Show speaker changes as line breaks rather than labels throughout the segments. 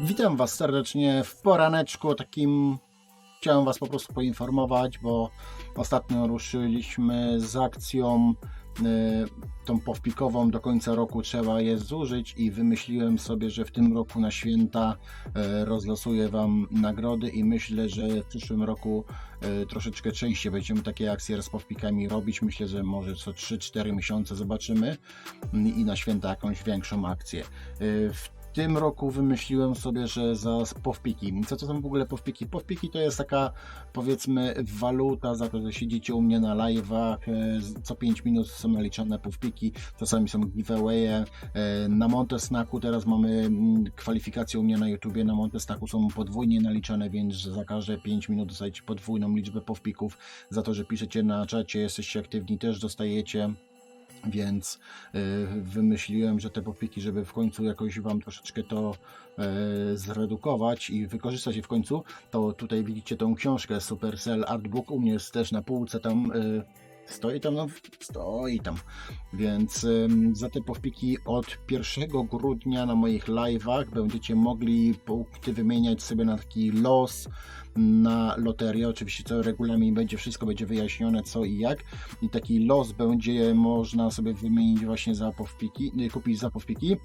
Witam Was serdecznie w poraneczku takim. Chciałem Was po prostu poinformować, bo ostatnio ruszyliśmy z akcją y, tą powpikową do końca roku trzeba je zużyć i wymyśliłem sobie, że w tym roku na święta y, rozlosuję Wam nagrody i myślę, że w przyszłym roku y, troszeczkę częściej będziemy takie akcje z powpikami robić. Myślę, że może co 3-4 miesiące zobaczymy y, i na święta jakąś większą akcję. Y, W tym roku wymyśliłem sobie, że za powpiki. Co to są w ogóle powpiki? Powpiki to jest taka powiedzmy waluta za to, że siedzicie u mnie na live'ach. e, Co 5 minut są naliczane powpiki, czasami są giveawaye. E, Na Montesnaku teraz mamy mm, kwalifikacje u mnie na YouTubie. Na Montesnaku są podwójnie naliczane, więc za każde 5 minut dostajecie podwójną liczbę powpików. Za to, że piszecie na czacie, jesteście aktywni, też dostajecie. Więc y, wymyśliłem, że te popiki, żeby w końcu jakoś Wam troszeczkę to y, zredukować i wykorzystać je w końcu, to tutaj widzicie tą książkę Supercell Artbook, u mnie jest też na półce tam y, stoi tam, no stoi tam, więc ym, za te powpiki od 1 grudnia na moich live'ach będziecie mogli punkty wymieniać sobie na taki los na loterię, oczywiście co regulamin będzie, wszystko będzie wyjaśnione co i jak i taki los będzie można sobie wymienić właśnie za powpiki, y, kupić za powpiki.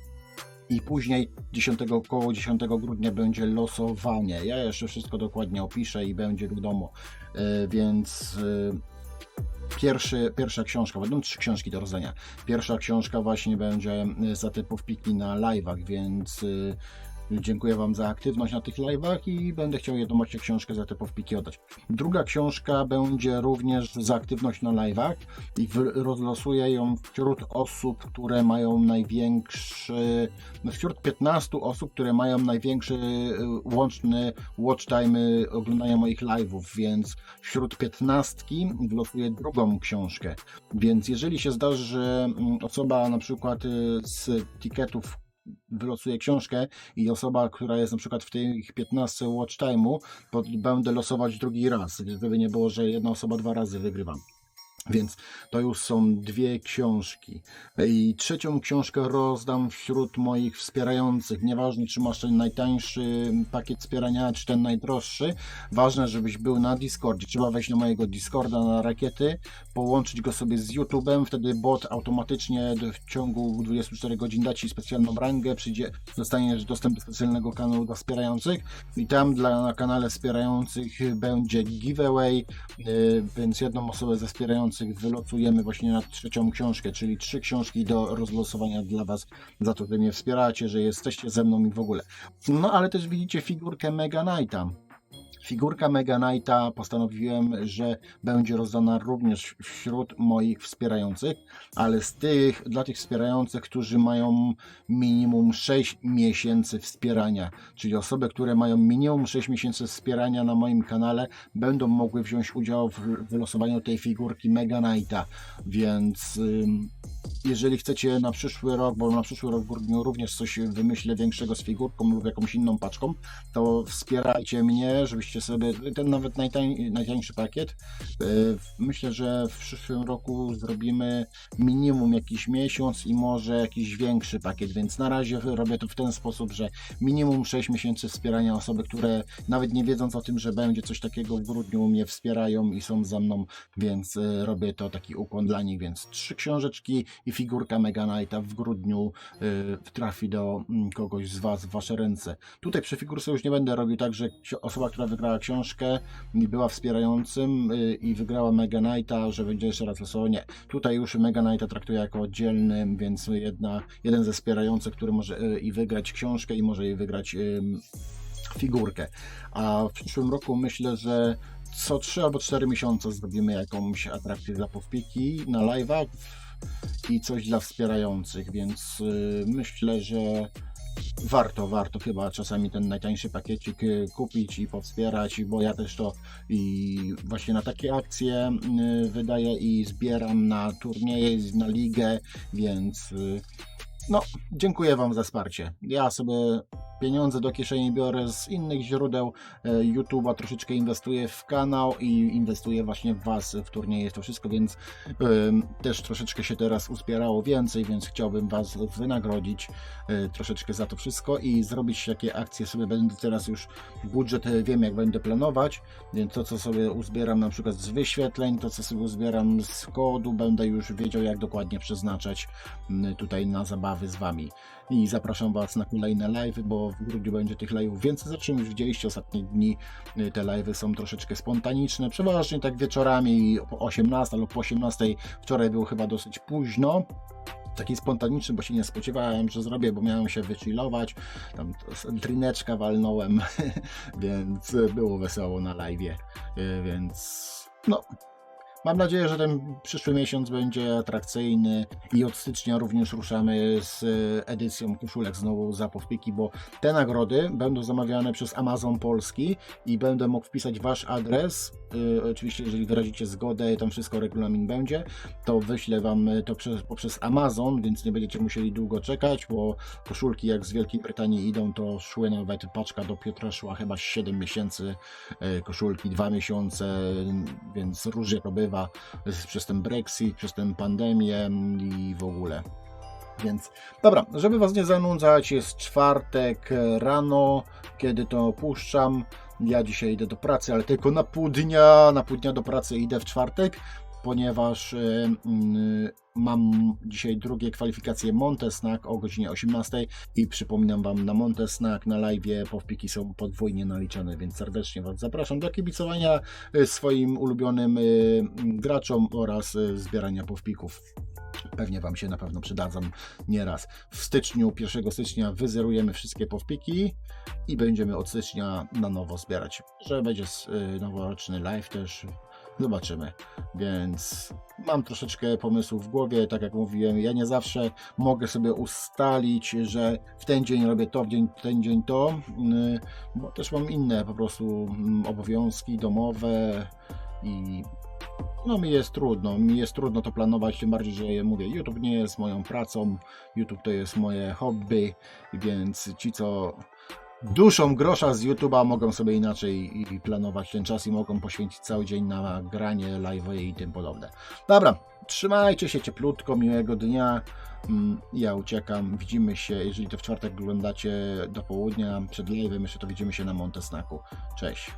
I później 10, około 10 grudnia będzie losowanie. Ja jeszcze wszystko dokładnie opiszę i będzie wiadomo. E, Więc e, pierwszy, pierwsza książka, będą trzy książki do rozdania. Pierwsza książka właśnie będzie za te powpiki na live'ach, więc e, Dziękuję Wam za aktywność na tych live'ach i będę chciał jedną właśnie książkę za te powpiki oddać. Druga książka będzie również za aktywność na live'ach i rozlosuję ją wśród osób, które mają największy, no wśród 15 osób, które mają największy y, łączny watch time y, oglądania moich live'ów, więc wśród 15 wylosuję drugą książkę. Więc jeżeli się zdarzy, że mm, osoba na przykład y, z tiketów wylosuje książkę i osoba, która jest na przykład w tych 15 watch time'u, będę losować drugi raz, żeby nie było, że jedna osoba dwa razy wygrywa. Więc to już są dwie książki. I trzecią książkę rozdam wśród moich wspierających. Nieważne, czy masz ten najtańszy pakiet wspierania, czy ten najdroższy. Ważne, żebyś był na Discordzie. Trzeba wejść na mojego Discorda na rakiety, połączyć go sobie z YouTube'em. Wtedy bot automatycznie w ciągu 24 godzin da ci specjalną rangę. Przyjdzie, dostaniesz dostęp do specjalnego kanału dla wspierających. I tam dla, na kanale wspierających będzie giveaway, yy, więc jedną osobę ze wspierających wylosujemy właśnie na trzecią książkę, czyli trzy książki do rozlosowania dla Was za to, że mnie wspieracie, że jesteście ze mną i w ogóle. No ale też widzicie figurkę Mega Knighta. Figurka Mega Knighta. Postanowiłem, że będzie rozdana również wśród moich wspierających, ale z tych, dla tych wspierających, którzy mają minimum 6 miesięcy wspierania, czyli osoby, które mają minimum 6 miesięcy wspierania na moim kanale, będą mogły wziąć udział w wylosowaniu tej figurki Mega Knighta, więc jeżeli chcecie na przyszły rok, bo na przyszły rok w grudniu również coś wymyślę większego z figurką lub jakąś inną paczką, to wspierajcie mnie, żebyście sobie, ten nawet najtań, najtańszy pakiet, yy, myślę, że w przyszłym roku zrobimy minimum jakiś miesiąc i może jakiś większy pakiet, więc na razie robię to w ten sposób, że minimum 6 miesięcy wspierania osoby, które nawet nie wiedząc o tym, że będzie coś takiego w grudniu mnie wspierają i są ze mną, więc y, robię to taki ukłon dla nich, więc trzy książeczki i figurka Mega Knighta w grudniu y, trafi do mm, kogoś z Was w Wasze ręce. Tutaj przy figurce już nie będę robił tak, że osoba, która wygrała książkę i była wspierającym y, i wygrała Mega Knighta, że będzie jeszcze raz losowo. Nie. Tutaj już Mega Knighta traktuję jako oddzielny, więc jedna, jeden ze wspierających, który może y, i wygrać książkę i może i wygrać ym, figurkę. A w przyszłym roku myślę, że co 3 albo 4 miesiące zrobimy jakąś atrakcję dla powpiki na live'ach i coś dla wspierających, więc y, myślę, że warto, warto chyba czasami ten najtańszy pakiecik y, kupić i powspierać, bo ja też to i właśnie na takie akcje y, wydaję i zbieram na turnieje, na ligę, więc no, dziękuję Wam za wsparcie. Ja sobie pieniądze do kieszeni biorę z innych źródeł e, YouTube'a, troszeczkę inwestuję w kanał i inwestuję właśnie w Was, w turnieje, to wszystko, więc em, też troszeczkę się teraz uzbierało więcej, więc chciałbym Was wynagrodzić e, troszeczkę za to wszystko i zrobić takie akcje sobie, będę teraz już budżet e, wiem jak będę planować, więc to co sobie uzbieram na przykład z wyświetleń, to co sobie uzbieram z kodu, będę już wiedział jak dokładnie przeznaczać m, tutaj na zabawy z Wami. I zapraszam Was na kolejne live, bo w grudniu będzie tych live'ów więcej. Zresztą już widzieliście ostatnie dni, y, te live'y są troszeczkę spontaniczne, przeważnie tak wieczorami po 18 lub po 18. Wczoraj było chyba dosyć późno. Taki spontaniczny, bo się nie spodziewałem, że zrobię, bo miałem się wychillować. Tam drineczka walnąłem, więc było wesoło na live. Więc no, Mam nadzieję, że ten przyszły miesiąc będzie atrakcyjny i od stycznia również ruszamy z e, edycją koszulek znowu za powpiki, bo te nagrody będą zamawiane przez Amazon Polski i będę mógł wpisać Wasz adres. E, Oczywiście, jeżeli wyrazicie zgodę, tam wszystko regulamin będzie, to wyślę Wam to przez, poprzez Amazon, więc nie będziecie musieli długo czekać, bo koszulki jak z Wielkiej Brytanii idą, to szły nawet paczka do Piotra szła chyba 7 miesięcy, e, koszulki 2 miesiące, więc różnie to bywa przez ten Brexit, przez tę pandemię i w ogóle. Więc dobra, żeby Was nie zanudzać, jest czwartek rano, kiedy to puszczam. Ja dzisiaj idę do pracy, ale tylko na pół dnia. Na pół dnia do pracy idę w czwartek, ponieważ e, mm, mam dzisiaj drugie kwalifikacje Montesnack o godzinie 18 i przypominam Wam na Montesnack na live powpiki są podwójnie naliczane, więc serdecznie Was zapraszam do kibicowania e, swoim ulubionym e, graczom oraz zbierania powpików. Pewnie Wam się na pewno przydadzą nieraz. W styczniu, 1 stycznia wyzerujemy wszystkie powpiki i będziemy od stycznia na nowo zbierać. Że będzie y, noworoczny live też, zobaczymy. Więc mam troszeczkę pomysłów w głowie, tak jak mówiłem, ja nie zawsze mogę sobie ustalić, że w ten dzień robię to, w dzień, ten dzień to, y, bo też mam inne po prostu mm, obowiązki domowe i no mi jest trudno, mi jest trudno to planować, tym bardziej, że ja mówię, YouTube nie jest moją pracą, YouTube to jest moje hobby, więc ci co duszą grosza z YouTube'a mogą sobie inaczej i planować ten czas i mogą poświęcić cały dzień na granie, live i tym podobne. Dobra, trzymajcie się cieplutko, miłego dnia. Mm, Ja uciekam, widzimy się, jeżeli to w czwartek oglądacie do południa przed live'em, jeszcze to widzimy się na Montesnaku. Cześć.